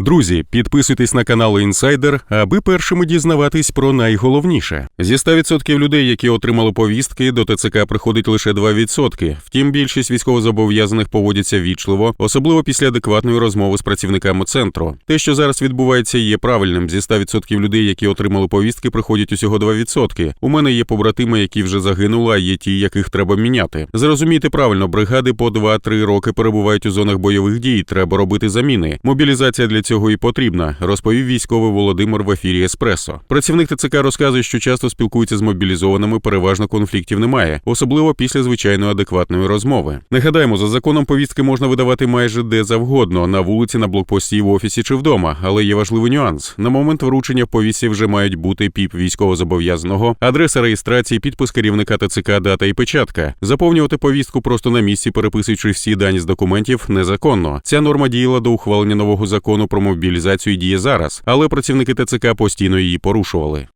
Друзі, підписуйтесь на канал Інсайдер, аби першими дізнаватись про найголовніше. Зі 100% людей, які отримали повістки, до ТЦК приходить лише 2%. Втім, більшість військовозобов'язаних поводяться вічливо, особливо після адекватної розмови з працівниками центру. Те, що зараз відбувається, є правильним. Зі 100% людей, які отримали повістки, приходять усього 2%. У мене є побратими, які вже загинули, а є ті, яких треба міняти. Зрозумійте правильно, бригади по 2-3 роки перебувають у зонах бойових дій. Треба робити заміни. Мобілізація для цього і потрібна, розповів військовий Володимир в ефірі Еспресо. Працівник ТЦК розказує, що часто спілкується з мобілізованими, переважно конфліктів немає, особливо після звичайної адекватної розмови. Нагадаємо, за законом повістки можна видавати майже де завгодно на вулиці, на блокпості, в офісі чи вдома. Але є важливий нюанс: на момент вручення в повістці вже мають бути піп військовозобов'язаного, адреса реєстрації, підпис керівника ТЦК, дата і печатка. Заповнювати повістку просто на місці, переписуючи всі дані з документів, незаконно. Ця норма діяла до ухвалення нового закону про мобілізацію діє зараз, але працівники ТЦК постійно її порушували.